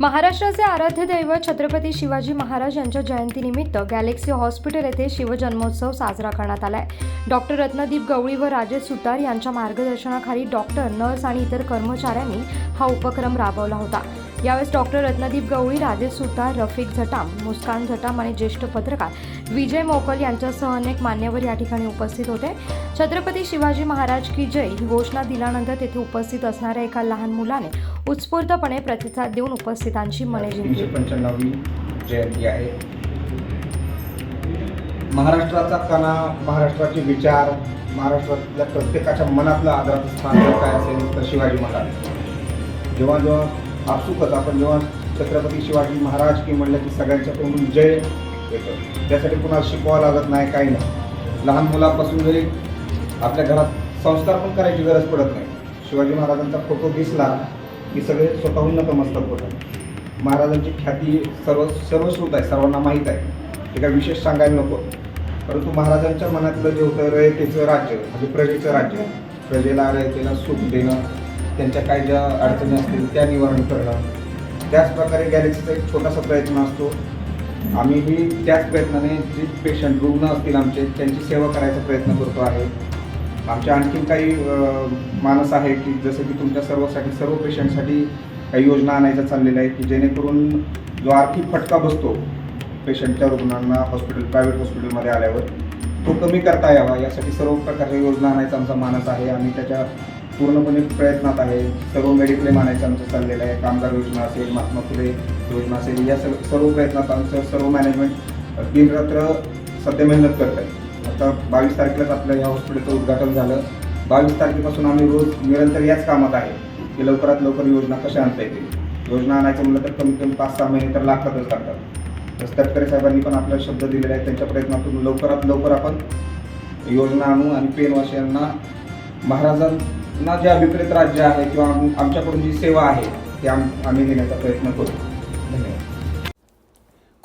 महाराष्ट्राचे आराध्य दैवत छत्रपती शिवाजी महाराज यांच्या जयंतीनिमित्त गॅलेक्सी हॉस्पिटल येथे शिवजन्मोत्सव साजरा करण्यात आलाय. डॉक्टर रत्नदीप गवळी व राजेश सुतार यांच्या मार्गदर्शनाखाली डॉक्टर नर्स आणि इतर कर्मचाऱ्यांनी हा उपक्रम राबवला होता. यावेळेस डॉक्टर रत्नदीप गवळी राजेश सुतार रफिक झटाम मुस्कान झटाम आणि ज्येष्ठ पत्रकार विजय मोकल यांच्यासह अनेक मान्यवर या ठिकाणी उपस्थित होते. छत्रपती शिवाजी महाराज की जय ही घोषणा दिल्यानंतर तेथे उपस्थित असणाऱ्या एका लहान मुलाने उत्स्फूर्तपणे प्रतिसाद देऊन उपस्थितांची मने जिंकली. पंच्याण्णववी जयंती आहे. महाराष्ट्राचा कणा महाराष्ट्राचे विचार महाराष्ट्रातल्या प्रत्येकाच्या मनातलं आदराचं स्थान जर काय असेल तर शिवाजी महाराज. जेव्हा जेव्हा आपसुकच आपण जेव्हा छत्रपती शिवाजी महाराज की म्हणलं की सगळ्यांच्या तोंडून जय येतं. त्यासाठी कुणाला शिकवावं लागत नाही काही नाही. लहान मुलापासून जरी आपल्या घरात संस्कार पण करायची गरज पडत नाही. शिवाजी महाराजांचा फोटो दिसला की सगळे स्वतःहून नतमस्तक होतात. महाराजांची ख्याती सर्व सर्वश्रुत आहे सर्वांना माहीत आहे. ते काय विशेष सांगायला नको. परंतु महाराजांच्या मनातलं जे होतं रयतेचं राज्य म्हणजे प्रजेचं राज्य प्रजेला रयतेला सुख देणं त्यांच्या काय ज्या अडचणी असतील त्या निवारण करणं त्याचप्रकारे गॅलेक्सीचा एक छोटासा प्रयत्न असतो. आम्हीही त्याच प्रयत्नाने जे पेशंट रुग्ण असतील आमचे त्यांची सेवा करायचा प्रयत्न करतो आहे. आमच्या आणखीन काही मानस आहे की जसं की तुमच्या सर्वसाठी सर्व पेशंटसाठी काही योजना आणायच्या चाललेल्या आहे की जेणेकरून जो आर्थिक फटका बसतो पेशंटच्या रुग्णांना हॉस्पिटल प्रायव्हेट हॉस्पिटलमध्ये आल्यावर तो कमी करता यावा. यासाठी सर्व प्रकारच्या योजना आणायचा आमचा मानस आहे. आणि त्याच्या पूर्णपणे प्रयत्नात आहे. सर्व मेडिक्लेम आणायचं आमचं चाललेलं आहे. कामगार योजना असेल महात्मा फुले योजना असेल या सर्व सर्व प्रयत्नात आमचं सर्व मॅनेजमेंट दिनरात्र सध्या मेहनत करत आहे. आता बावीस तारखेलाच आपल्या या हॉस्पिटलचं उद्घाटन झालं. बावीस तारखेपासून आम्ही रोज निरंतर याच कामात आहे की लवकरात लवकर योजना कशा आणता येतील. योजना आणायचं म्हणलं तर कमीत कमी पाच सहा महिने तर लागतातच लागतात. तसं तटकरे साहेबांनी पण आपल्याला शब्द दिलेले आहेत. त्यांच्या प्रयत्नातून लवकरात लवकर आपण योजना आणू आणि पेनवाशियांना महाराजांना जे अभिप्रेत राज्य आहे किंवा आमच्याकडून जी सेवा आहे ती आम आम्ही देण्याचा प्रयत्न करू.